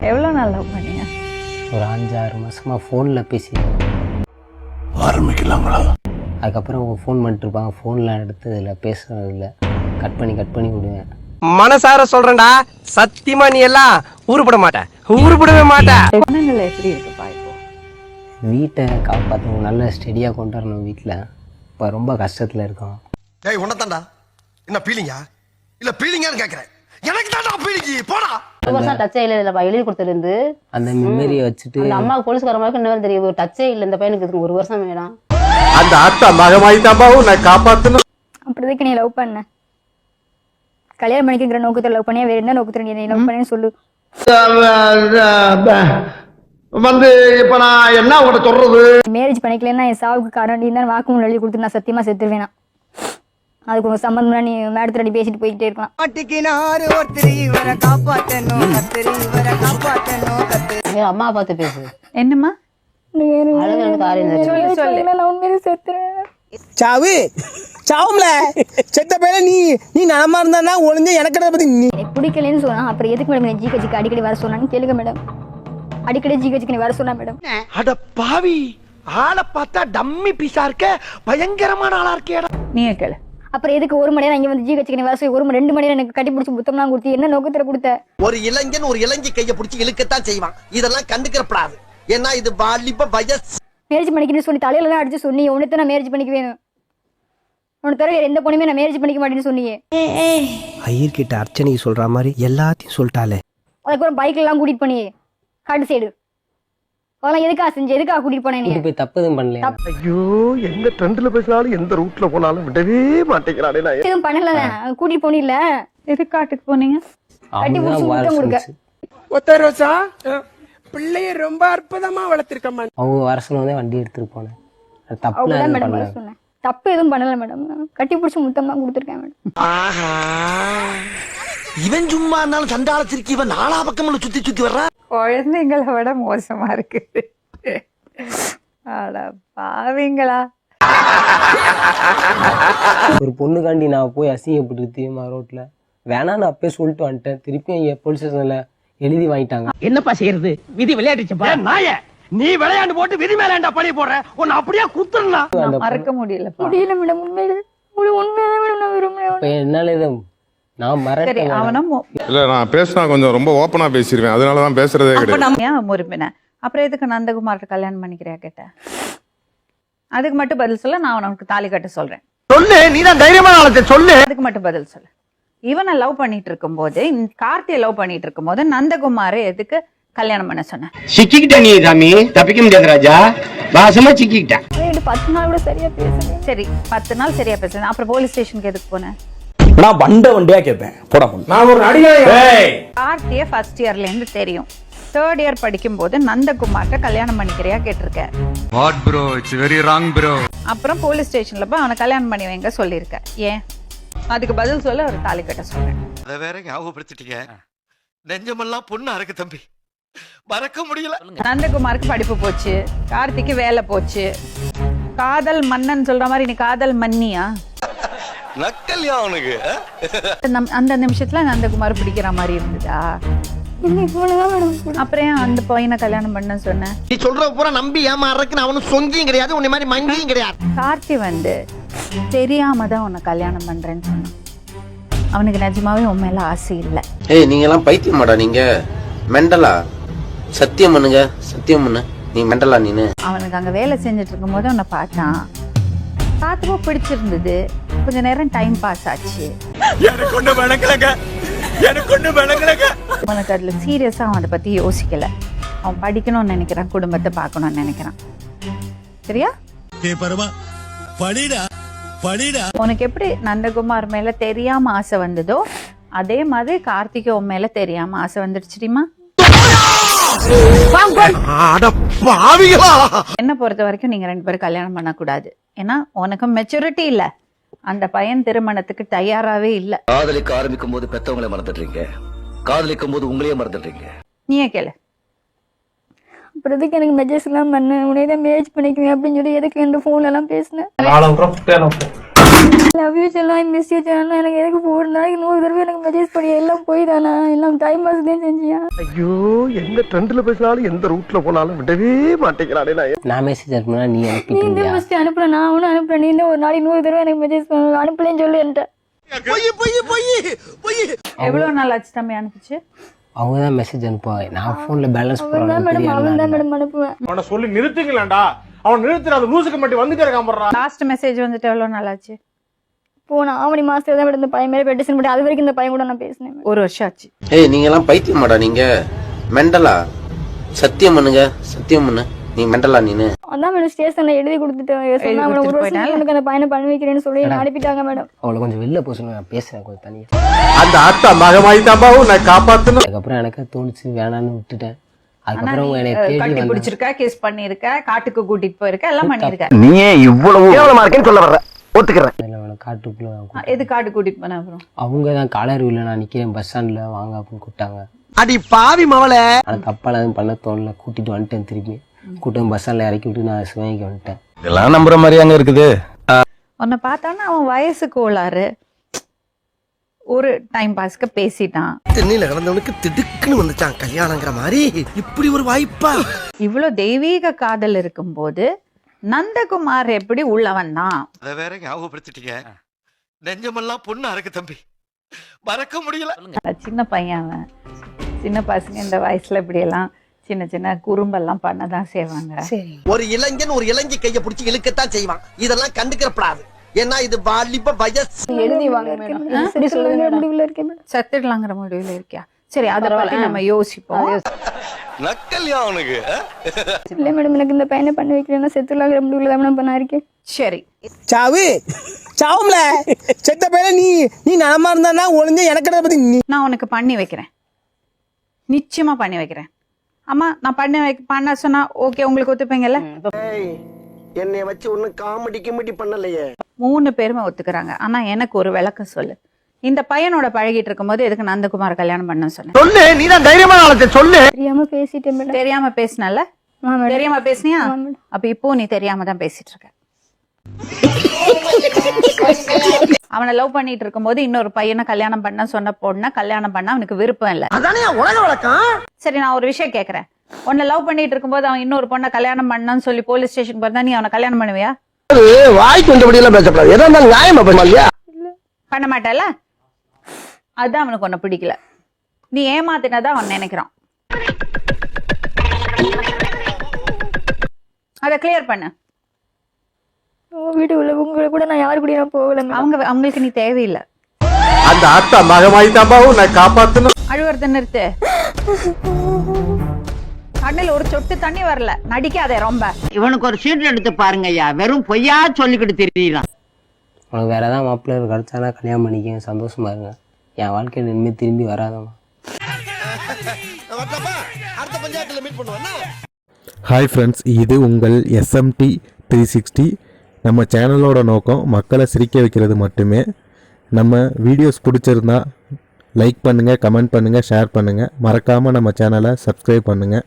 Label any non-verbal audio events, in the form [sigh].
எவ்வளோ நாள் லவ் பண்ணீங்க? ஒரு அஞ்சாறு மாசமா ஃபோனில் பேசி ஆரம்பிக்கலாங்களா அதுக்கப்புறம் அவங்க ஃபோன் பண்ணிட்டு இருப்பாங்க ஃபோனில் எடுத்ததில்ல பேசுறதில்ல கட் பண்ணி கட் பண்ணி விடுவேன். மனசார சொல்றேன்டா சத்தியமா நீ எல்லாம் உருப்பட மாட்ட. உருப்படவே மாட்ட. பொண்ணுங்களை எப்படி இருக்குப்பா இப்போ? வீட்டை காப்பாற்றணும் நல்ல ஸ்டெடியாக கொண்டு வரணும் வீட்டில் இப்போ ரொம்ப கஷ்டத்தில் இருக்கோம். டேய் உன்னதாண்டா என்ன பீலிங்கா இல்ல பீலிங்கான்னு கேக்குறேன். எனக்கு தான்டா பீலிங்கி போடா. வருஷம் டச்சே இல்லை இல்லப்பா எழுதி கொடுத்துருந்து அந்த மெமரியை வச்சுட்டு அந்த அம்மாவுக்கு போலீஸ்கார மாதிரி இன்னும் தெரியும் ஒரு டச்சே இல்லை இந்த பையனுக்கு ஒரு வருஷம் வேணும். அந்த மகமாயி காப்பாத்தணும். அப்படி நீ லவ் பண்ண. கல்யாணம் பண்ணிக்கிற நோக்கத்தில் லவ் பண்ணியா வேற என்ன நோக்கத்தில் நீ லவ் பண்ணேன்னு சொல்லு. வந்து இப்ப நான் என்ன உங்கள்ட்ட சொல்றது? மேரேஜ் பண்ணிக்கலன்னா என் சாவுக்கு காரணம் நீ தான் வாக்குமூலம் எழுதி கொடுத்து நான் சத்தியமா செத்துருவேனா? அதுக்கு உங்க சம்மந்தம் நீ மேடத்துல நீ பேசிட்டு போய்கிட்டே இருக்கலாம். அம்மா பார்த்து பேசு. என்னம்மா? சாவு சாவும்ல. செத்த பையல நீ நீ நலமா இருந்தா ஒளிஞ்ச எனக்கு பத்தி நீ பிடிக்கலன்னு சொன்னா அப்புறம் எதுக்கு மேடம் நீ ஜிகச்சிக்கு அடிக்கடி வர சொன்னான்னு கேளுங்க மேடம் அடிக்கடி ஜிகச்சிக்கு நீ வர சொன்னா மேடம் அட பாவி ஆளை பார்த்தா டம்மி பீஸா இருக்க பயங்கரமான ஆளா இருக்கேடா நீங்க கேளு. அப்புறம் எதுக்கு ஒரு மணி நேரம் இங்க வந்து ஜிகச்சிக்கு நீ வர சொல்லி ஒரு மணி ரெண்டு மணி நேரம் எனக்கு கட்டி பிடிச்சி புத்தம்லாம் கொடுத்து என்ன நோக்கத்துல கொடுத்த? ஒரு இளைஞன் ஒரு இளைஞி கைய பிடிச்சி இழுக்கத்தான் செய்வான். இதெல்லாம் கண்டுக்கிறப்படாது. ஏன்னா இது வாலிப வயசு. மேரேஜ் பண்ணிக்கணும்னு சொல்லி தலையில தான் அடிச்சு சொன்னி உனக்கு நான் மேரேஜ் பண்ணிக்க வேணும். உனக்கு தவிர எந்த பொண்ணுமே நான் மேரேஜ் பண்ணிக்க மாட்டேன்னு சொன்னியே. ஐயர்கிட்ட அர்ச்சனை சொல்ற மாதிரி எல்லாத்தையும் சொல்லிட்டாலே. அதுக்கப்புறம் பைக்ல எல்லாம் கூட்டிட்டு போனியே. காட்டு சைடு அதெல்லாம் எதுக்கா செஞ்சு? எதுக்கா கூட்டிட்டு போனேன் போய் தப்பு எதுவும் பண்ணலையா ஐயோ எந்த ட்ரெண்ட்ல பேசினாலும் எந்த ரூட்ல போனாலும் விடவே மாட்டேங்கிறானே நான். எதுவும் பண்ணல கூட்டிட்டு போனில்ல? எது காட்டுக்கு போனீங்க? கட்டி முத்தம் கொடுக்க. ஒத்த ரோசா? பிள்ளைய ரொம்ப அற்புதமா வளர்த்திருக்கம்மா. அவங்க வர சொன்னதே வண்டி எடுத்துட்டு போனேன். எதுவும் மேடம் பண்ணல. சொன்னேன். தப்பு எதுவும் பண்ணல மேடம் கட்டி பிடிச்சி முத்தம் தான் கொடுத்துருக்கேன் மேடம் ஆஹா. இவன் சும்மா இருந்தாலும் சண்டால சிரிக்கி இவன் நாலா பக்கம்ல சுத்தி சுத்தி வர்றான் குழந்தைங்களை விட மோசமா இருக்கு. அட பாவீங்களா. ஒரு பொண்ணுக்காண்டி நான் போய் அசிங்கப்பட்டு தெரியுமா ரோட்ல? வேணான்னு அப்பயே சொல்லிட்டு வந்துட்டேன். திருப்பியும் போலீஸ் ஸ்டேஷன்ல எழுதி வாங்கிட்டாங்க. என்னப்பா செய்யறது? விதி விளையாடுச்சுப்பா நாய நீ விளையாண்டு போட்டு விதி மேலேண்டா பழி போடுற? உன்னை அப்படியே குத்துறா அந்த மறக்க முடியலப்பா. முடியல மேடம் உண்மையில ஒரு உண்மையான மேடம் நான் விரும்புறேன். என்னால நான் சரி மறட்டேன் அவனும் மு- இல்ல நான் பேசினா கொஞ்சம் ரொம்ப ஓப்பனா பேசிடுவேன். அதனால தான் பேசுறதே அப்ப கிடையாது. நம்ம ஏன் முறுப்பின அப்புறம் எதுக்கு நந்தகுமார்ட்ட கல்யாணம் பண்ணிக்கிறியா கேட்ட? அதுக்கு மட்டும் பதில் சொல்ல நான் உனக்கு தாலி கட்ட சொல்றேன். சொல்லு நீ தான் தைரியமான ஆளத்தை சொல்லு. அதுக்கு மட்டும் பதில் சொல்லு. இவனை லவ் பண்ணிட்டு இருக்கும்போது இந்த கார்த்தியை லவ் பண்ணிட்டு இருக்கும்போது நந்தகுமாரை எதுக்கு கல்யாணம் பண்ண சொன்ன? சிக்கிக்கிட்ட நீ சாமி. தப்பிக்க முடியாது ராஜா. வாசமா சிக்கிக்கிட்ட. ரெண்டு பத்து நாள் கூட சரியா பேசல சரி பத்து நாள் சரியா பேசல அப்புறம் போலீஸ் ஸ்டேஷனுக்கு எதுக்கு போனேன் நான் வண்ட வண்டியா கேட்பேன் போடா நான் ஒரு நடிகை கார்த்திய ஃபர்ஸ்ட் இயர்ல இருந்து தெரியும். தேர்ட் இயர் படிக்கும்போது நந்தகுமார்ட்ட கல்யாணம் பண்ணிக்கிறியா கேட்டிருக்க what bro it's very wrong bro அப்புறம் போலீஸ் ஸ்டேஷன்ல போய் அவனை கல்யாணம் பண்ணி வைங்க சொல்லியிருக்க ஏன்? அதுக்கு பதில் சொல்ல ஒரு தாலி கட்ட சொல்றேன். அத வேற ஞாபகப்படுத்திட்டீங்க. நெஞ்சமெல்லாம் பொண்ணா இருக்கு தம்பி. மறக்க முடியல. நந்தகுமாருக்கு படிப்பு போச்சு. கார்த்திக்கு வேலை போச்சு. காதல் மன்னன் சொல்ற மாதிரி நீ காதல் மன்னியா? நக்கல்யா அவனுக்கு நம்- அந்த நிமிஷத்துல நந்தகுமார் பிடிக்கிற மாதிரி இருந்ததா? அப்புறம் ஏன் அந்த பையனை கல்யாணம் பண்ண சொன்ன? நீ சொல்ற பூரா நம்பி ஏமாறதுக்கு நான் அவனும் சொங்கியும் கிடையாது உன்னை மாதிரி மங்கியும் கிடையாது. கார்த்தி வந்து தெரியாம தான் உன்னை கல்யாணம் பண்றேன்னு சொன்னான். அவனுக்கு நிஜமாவே உன் மேல ஆசை இல்லை. ஏய் நீங்க எல்லாம் பைத்தியமாடா நீங்க. மெண்டலா? சத்தியம் பண்ணுங்க சத்தியம் பண்ணு. நீ மெண்டலா நீனு. அவனுக்கு அங்க வேலை செஞ்சுட்டு இருக்கும்போது உன்னை பார்த்தான். பார்த்துப்போ பிடிச்சிருந்தது. கொஞ்ச நேரம் டைம் பாஸ் ஆச்சு. எனக்கு ஒண்ணு விளங்கலங்க. எனக்கு ஒண்ணு விளங்கலங்க. உனக்கு அதுல சீரியஸா அவன் அதை பத்தி யோசிக்கல. அவன் படிக்கணும்னு நினைக்கிறான் குடும்பத்தை பார்க்கணும்னு நினைக்கிறான். சரியா? படிடா படிடா. உனக்கு எப்படி நந்தகுமார் மேல தெரியாம ஆசை வந்ததோ அதே மாதிரி கார்த்திகை உன் மேல தெரியாம ஆசை வந்துடுச்சு தெரியுமா? அட பாவிகளா. என்ன பொறுத்த வரைக்கும் நீங்க ரெண்டு பேரும் கல்யாணம் பண்ணக்கூடாது. ஏன்னா உனக்கு மெச்சூரிட்டி இல்ல. அந்த பையன் திருமணத்துக்கு தயாராவே இல்ல. காதலிக்க ஆரம்பிக்கும் போது பெத்தவங்களை மறந்துடுறீங்க. காதலிக்கும் போது உங்களையே மறந்துடுறீங்க. நீயே கேளு. அப்புறம் எதுக்கு எனக்கு மெசேஜ் எல்லாம் பண்ண. உடனே தான் மேரேஜ் பண்ணிக்குவேன் அப்படின்னு சொல்லி எதுக்கு என் ஃபோன்ல எல்லாம் பேசினேன் லவ் யூ செல்லாம் மிஸ் யூ செல்லாம் எனக்கு எதுக்கு ஒரு நாளைக்கு நூறு தடவை எனக்கு மெசேஜ் பண்ணி எல்லாம் போய் தானா எல்லாம் டைம் பாஸ் தான் செஞ்சியா? ஐயோ எந்த ட்ரெண்ட்ல பேசினாலும் எந்த ரூட்ல போனாலும் விடவே மாட்டேங்கிறானே நான். நான் மெசேஜ் அனுப்புனா நீ நீ அனுப்பிட்டு இந்த ஃபர்ஸ்ட் அனுப்புற நான் ஒன்றும் அனுப்புறேன். நீ இந்த ஒரு நாளைக்கு நூறு தடவை எனக்கு மெசேஜ் பண்ண. அனுப்பலன்னு சொல்லு என்கிட்ட. பொய் பொய் பொய் பொய். எவ்வளவு நாள் ஆச்சு தம்பி அனுப்பிச்சு? அவங்க தான் மெசேஜ் அனுப்புவாங்க. நான் ஃபோனில் பேலன்ஸ் தான் மேடம் அவன் தான் மேடம் அனுப்புவேன். அவனை சொல்லி நிறுத்துங்களேன்டா. அவன் நிறுத்துற அந்த லூசுக்கு மட்டும் வந்துட்டே இருக்கான் போடுறான் லாஸ்ட் மெசேஜ் வந்துட்டு எவ்வளவு நாள் ஆச்சு? போன ஆவணி மாசத்துல தான் மேடம் இந்த பையன் மேலே பெட்டிஷன் பண்ணி அது வரைக்கும் இந்த பையன் கூட நான் பேசினேன். ஒரு வருஷம் ஆச்சு. ஏய் நீங்க எல்லாம் பைத்தியமாடா நீங்க. மெண்டலா? சத்தியம் பண்ணுங்க சத்தியம் பண்ணு. நீ மெண்டலா நீனு. அதான் மேடம் ஸ்டேஷன்ல எழுதி கொடுத்துட்டேன். சொன்னா மேடம் ஒரு கொடுத்துட்டு வருஷம் எனக்கு அந்த பையனை பண்ணி வைக்கிறேன்னு சொல்லி என்னை அனுப்பிட்டாங்க மேடம். அவளை கொஞ்சம் வெளில போக சொல்லுங்க நான் பேசுகிறேன் கொஞ்சம் தனியாக அந்த அத்தா மகமாயி தாம்பாவும் நான் காப்பாத்தணும். அதுக்கப்புறம் எனக்கு தோணுச்சு வேணான்னு விட்டுட்டேன். நீ, கட்டி பிடிச்சிருக்க கிஸ் பண்ணிருக்க காட்டுக்கு கூட்டிட்டு போயிருக்க எல்லாம் பண்ணிருக்க நீயே இவ்வளவு கேவலமா இருக்கேன்னு சொல்ல வர்ற? ஒத்துக்கிறேன். காட்டுக்குள்ளே. எது காட்டு கூட்டிட்டு போன அப்புறம்? அவங்க தான் காலருவியில் நான் நிற்கிறேன் பஸ் ஸ்டாண்டில் வாங்க அப்படின்னு கூப்பிட்டாங்க. அடி பாவி மவளே! ஆனால் தப்பாலாம் எதுவும் பண்ண தோணல. கூட்டிட்டு வந்துட்டேன் திருப்பி. கூட்டம் பஸ் ஸ்டாண்டில் இறக்கி விட்டு நான் சிவகங்கைக்கு வந்துட்டேன். இதெல்லாம் நம்புற மாதிரி அங்க இருக்குது. உன்னை பார்த்தான்னா அவன் வயசு கோளாறு ஒரு டைம் பாஸ்க்கு பேசிட்டான். தென்னையில கிடந்தவனுக்கு திடுக்குன்னு வந்துச்சான் கல்யாணங்கிற மாதிரி. இப்படி ஒரு வாய்ப்பா? இவ்வளோ தெய்வீக காதல் இருக்கும்போது நந்தகுமார் எப்படி உள்ள வந்தான் அத வேற ஞாபகப்படுத்திட்டீங்க. நெஞ்சமெல்லாம் பொண்ணு அறக்கு தம்பி. மறக்க முடியல. சின்ன பையன் அவன். சின்ன பசங்க இந்த வயசுல இப்படி எல்லாம் சின்ன சின்ன குறும்பெல்லாம் பண்ணதான் செய்வாங்க. ஒரு இளைஞன் ஒரு இளைஞி கைய பிடிச்சி இழுக்கத்தான் செய்வான். இதெல்லாம் கண்டுக்கிறப்படாது. ஏன்னா இது வாலிப வயசு. எழுதி வாங்க முடிவுல இருக்கேன் செத்துடலாங்கிற முடிவுல இருக்கியா? சரி அதை பத்தி நம்ம யோசிப்போம். நக்கல்யா அவனுக்கு இல்ல மேடம் எனக்கு இந்த பையனை பண்ணி வைக்கிறேன்னா செத்துலாங்கிற முடிவுல தான் மேடம் பண்ண இருக்கேன். சரி. சாவு சாவும்ல. செத்த பையல நீ நீ நலமா இருந்தா ஒளிஞ்ச எனக்கு பத்தி நீ நான் உனக்கு பண்ணி வைக்கிறேன். நிச்சயமா பண்ணி வைக்கிறேன். அம்மா நான் பண்ணி வைக்க பண்ண சொன்னா ஓகே உங்களுக்கு ஒத்துப்பீங்கல்ல? என்னைய வச்சு ஒண்ணும் காமெடி கிமெடி பண்ணலையே. மூணு பேருமே ஒத்துக்கிறாங்க. ஆனா எனக்கு ஒரு விளக்கம் சொல்லு. இந்த பையனோட பழகிட்டு இருக்கும்போது எதுக்கு நந்தகுமார் கல்யாணம் பண்ண சொன்னேன் சொல்லு நீ தான் தைரியமான ஆளத்தை சொல்லு. தெரியாம பேசிட்டேன் மேடம். தெரியாம பேசினல தெரியாம பேசுனியா. அப்ப இப்போ நீ தெரியாம தான் பேசிட்டு இருக்க. [laughs] அவனை லவ் பண்ணிட்டு இருக்கும்போது இன்னொரு பையனை கல்யாணம் பண்ண சொன்ன பொண்ணை கல்யாணம் பண்ண அவனுக்கு விருப்பம் இல்ல. அதானே உலக வழக்கம்? சரி நான் ஒரு விஷயம் கேக்குறேன். உன்னை லவ் பண்ணிட்டு இருக்கும்போது அவன் இன்னொரு பொண்ணை கல்யாணம் பண்ணான்னு சொல்லி போலீஸ் ஸ்டேஷன் போறதா நீ அவனை கல்யாணம் பண்ணுவியா? வாய்க்கு வந்தபடி எல்லாம் நியாயமா இல்லையா? பண்ண மாட்டல அதுதான் அவனுக்கு உன்னை பிடிக்கல. நீ ஏமாத்தினதா அவன் நினைக்கிறான். அதை கிளியர் பண்ணு. வீட்டு உள்ள உங்களை கூட நான் யாரு கூட நான் போகல அவங்க அவங்களுக்கு நீ தேவையில்லை. அந்த அத்தா மகமாயி தாம்பாவும் நான் காப்பாத்தணும். அழுவுறத நிறுத்து. கண்ணில் ஒரு சொட்டு தண்ணி வரல. நடிக்காதே ரொம்ப. இவனுக்கு ஒரு சீட் எடுத்து பாருங்க ஐயா வெறும் பொய்யா சொல்லிக்கிட்டு தெரியலாம் உனக்கு வேறு ஏதாவது மாப்பிள்ளை கிடச்சானா கல்யாணம் பண்ணிக்க சந்தோஷமா இருங்க. என் வாழ்க்கையில் இனிமேல் திரும்பி வராதம்மா. அடுத்த மீட் ஹாய் ஃப்ரெண்ட்ஸ் இது உங்கள் எஸ்எம்டி த்ரீ சிக்ஸ்டி நம்ம சேனலோட நோக்கம் மக்களை சிரிக்க வைக்கிறது மட்டுமே. நம்ம வீடியோஸ் பிடிச்சிருந்தா லைக் பண்ணுங்கள் கமெண்ட் பண்ணுங்கள் ஷேர் பண்ணுங்கள் மறக்காமல் நம்ம சேனலை சப்ஸ்கிரைப் பண்ணுங்கள்